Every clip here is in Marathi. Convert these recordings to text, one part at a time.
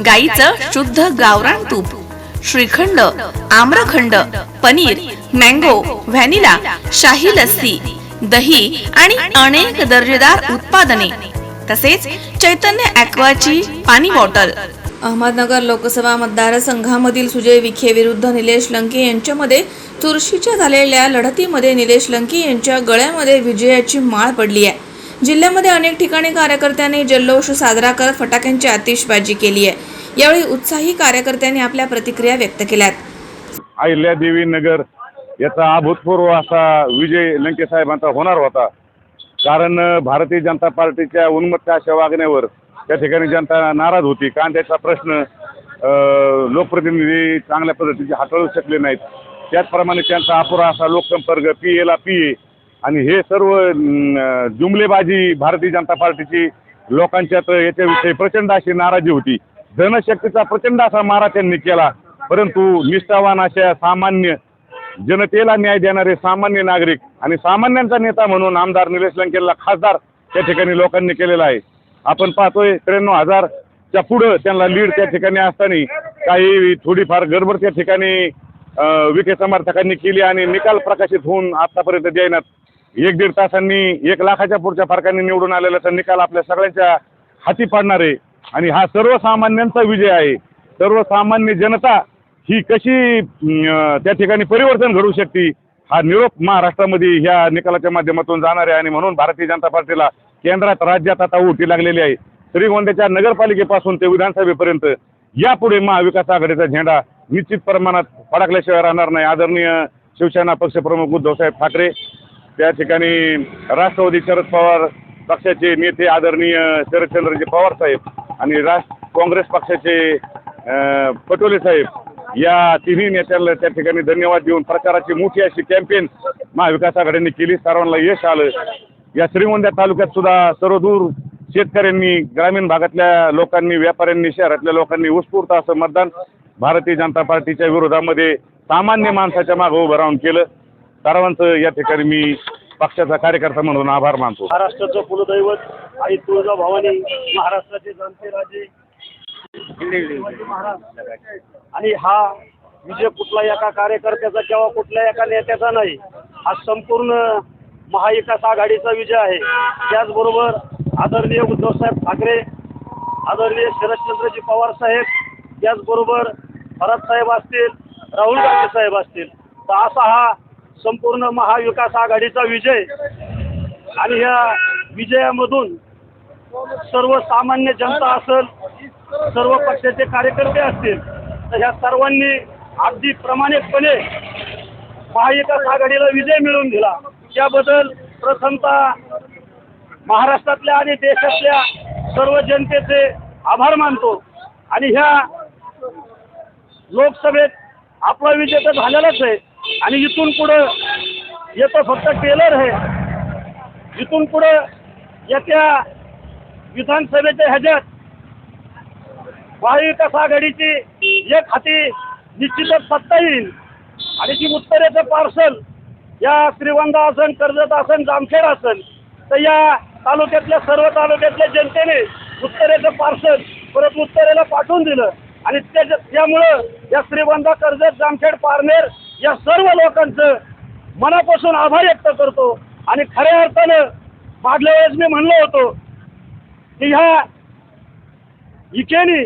गाईचं शुद्ध गावरान तूप श्रीखंड आम्रखंड पनीर मँगो व्हॅनिला शाही लस्सी दही आणि अनेक दर्जेदार उत्पादने. तसेच चैतन्य ॲक्वाची पाणी बॉटल. अहमदनगर लोकसभा मतदारसंघामधील सुजय विखे विरुद्ध निलेश लंके यांच्यामध्ये चुरशीच्या झालेल्या लढतीमध्ये निलेश लंके यांच्या गळ्यामध्ये विजयाची माळ पडली आहे. जिल्ह्यामध्ये अनेक ठिकाणी कार्यकर्त्यांनी जल्लोष साजरा करत फटाक्यांची आतिषबाजी केली आहे. यावेळी उत्साही कार्यकर्त्यांनी आपल्या प्रतिक्रिया व्यक्त केल्यात. अहिल्यादेवी नगर याचा अभूतपूर्व असा विजय लंके साहेबांचा होणार होता. कारण भारतीय जनता पार्टीच्या उन्मत्त अशा वागण्यावर त्या ठिकाणी जनता नाराज होती. कांद्याचा प्रश्न लोकप्रतिनिधी चांगल्या पद्धतीचे हाताळू शकले नाहीत. त्याचप्रमाणे त्यांचा अपुरा असा लोकसंपर्क पी एला पी ए आणि हे सर्व जुमलेबाजी भारतीय जनता पार्टीची लोकांच्यात याच्याविषयी प्रचंड अशी नाराजी होती. जनशक्तीचा प्रचंड असा मारा त्यांनी केला. परंतु निष्ठावान अशा सामान्य जनतेला न्याय देणारे सामान्य नागरिक आणि सामान्यांचा नेता म्हणून आमदार निलेश लंकेला खासदार त्या ठिकाणी लोकांनी केलेला आहे. आपण पाहतोय त्र्याण्णव हजारच्या पुढं त्यांना लीड त्या ठिकाणी असताना काही थोडीफार गडबड त्या ठिकाणी विखे समर्थकांनी केली आणि निकाल प्रकाशित होऊन आतापर्यंत देण्यात एक दीड तासांनी एक लाखाच्या पुढच्या फरकाने निवडून आलेल्याचा निकाल आपल्या सगळ्यांच्या हाती पाडणार आहे. आणि हा सर्वसामान्यांचा विजय आहे. सर्वसामान्य जनता ही कशी त्या ठिकाणी परिवर्तन घडू शकते हा निरोप महाराष्ट्रामध्ये ह्या निकालाच्या माध्यमातून जाणार आहे. आणि म्हणून भारतीय जनता पार्टीला केंद्रात राज्यात आता उठी लागलेली आहे. श्रीगोंद्याच्या नगरपालिकेपासून ते विधानसभेपर्यंत यापुढे महाविकास आघाडीचा झेंडा निश्चित प्रमाणात फडकल्याशिवाय राहणार नाही. आदरणीय शिवसेना पक्षप्रमुख उद्धवसाहेब ठाकरे त्या ठिकाणी राष्ट्रवादी शरद पवार पक्षाचे नेते आदरणीय शरदचंद्रजी पवार साहेब आणि राष्ट्र काँग्रेस पक्षाचे पटोले साहेब या तिन्ही नेत्यांना त्या ठिकाणी धन्यवाद देऊन प्रचाराची मोठी अशी कॅम्पेन महाविकास आघाडीने केली. सर्वांना यश आलं. या श्रीगोंद्या तालुक्यात सुद्धा सर्वदूर शेतकऱ्यांनी ग्रामीण भागातल्या लोकांनी व्यापाऱ्यांनी शहरातल्या लोकांनी उत्स्फूर्त असं मतदान भारतीय जनता पार्टीच्या विरोधामध्ये सामान्य माणसाच्या मागं उभं राहून केलं. सर्वांचं या ठिकाणी मी पक्षाचा कार्यकर्ता म्हणून आभार मानतो. महाराष्ट्राचं कुलदैवत आई तुळजा भवानी महाराष्ट्राचे जाणते राजे. शिवाजी महाराज आणि हा विजय कुठला एका कार्यकर्त्याचा किंवा कुठल्या एका नेत्याचा नाही हा संपूर्ण महाविकास आघाडीचा विजय आहे. त्याचबरोबर आदरणीय उद्धवसाहेब ठाकरे आदरणीय शरदचंद्रजी पवार साहेब त्याचबरोबर भरत साहेब असतील राहुल गांधी साहेब असतील. तर असा हा संपूर्ण महाविकास आघाडीचा विजय आणि ह्या विजयामधून सर्वसामान्य जनता असेल सर्व पक्षाचे कार्यकर्ते असतील तर ह्या सर्वांनी अगदी प्रामाणिकपणे महाविकास आघाडीला विजय मिळवून दिला. त्याबद्दल प्रथमतः महाराष्ट्रातल्या आणि देशातल्या सर्व जनतेचे आभार मानतो. आणि ह्या लोकसभेत आपला विजय तर झालेलाच आहे. आणि इथून पुढं येतं फक्त टेलर आहे इथून पुढं येत्या विधानसभेच्या ह्याच्यात महाविकास आघाडीची एक हाती निश्चितच सत्ता येईल. आणि जी उत्तरेचं पार्सल या श्रीवंदा असन कर्जत असन जामखेड असन तर या तालुक्यातल्या सर्व तालुक्यातल्या जनतेने उत्तरेचं पार्सल परत उत्तरेला पाठवून दिलं. आणि त्याच्या त्यामुळं या श्रीवंदा कर्जत जामखेड पारनेर या सर्व लोकांचं मनापासून आभार व्यक्त करतो. आणि खऱ्या अर्थानं मागल्या वेळेस मी म्हणलो होतो की ह्या इकेनी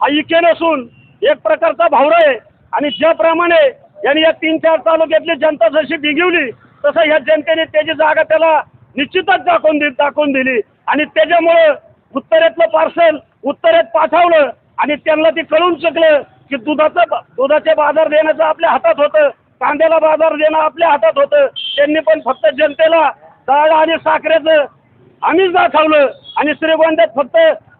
हा इकेन असून एक प्रकारचा भावरा आहे. आणि ज्याप्रमाणे यांनी या तीन चार तालुक्यातली जनता जशी बिघिवली तसं ह्या जनतेने त्याची जागा त्याला निश्चितच दाखवून दिली दाखवून दिली. आणि त्याच्यामुळं उत्तरेतलं पार्सल उत्तरेत पाठवलं आणि त्यांना ते कळून चुकलं. की दुधाचं दुधाचे बाजार देण्याचं आपल्या हातात होतं. कांद्याला बाजार देणं आपल्या हातात होतं. त्यांनी पण फक्त जनतेला डाळ आणि साखरेचं आम्हीच दाखवलं आणि श्रीगोंद्यात फक्त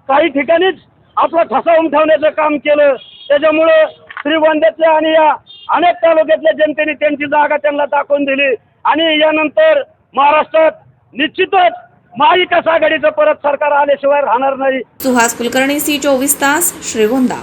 काही ठिकाणीच आपलं ठसा ठेवण्याचं काम केलं. त्याच्यामुळं श्रीगोंद्यातल्या आणि या अनेक तालुक्यातल्या जनतेने त्यांची जागा त्यांना दाखवून दिली. आणि यानंतर महाराष्ट्रात निश्चितच महाविकास आघाडीचं परत सरकार आल्याशिवाय राहणार नाही. सुहास कुलकर्णी सी चोवीस तास Shrigonda.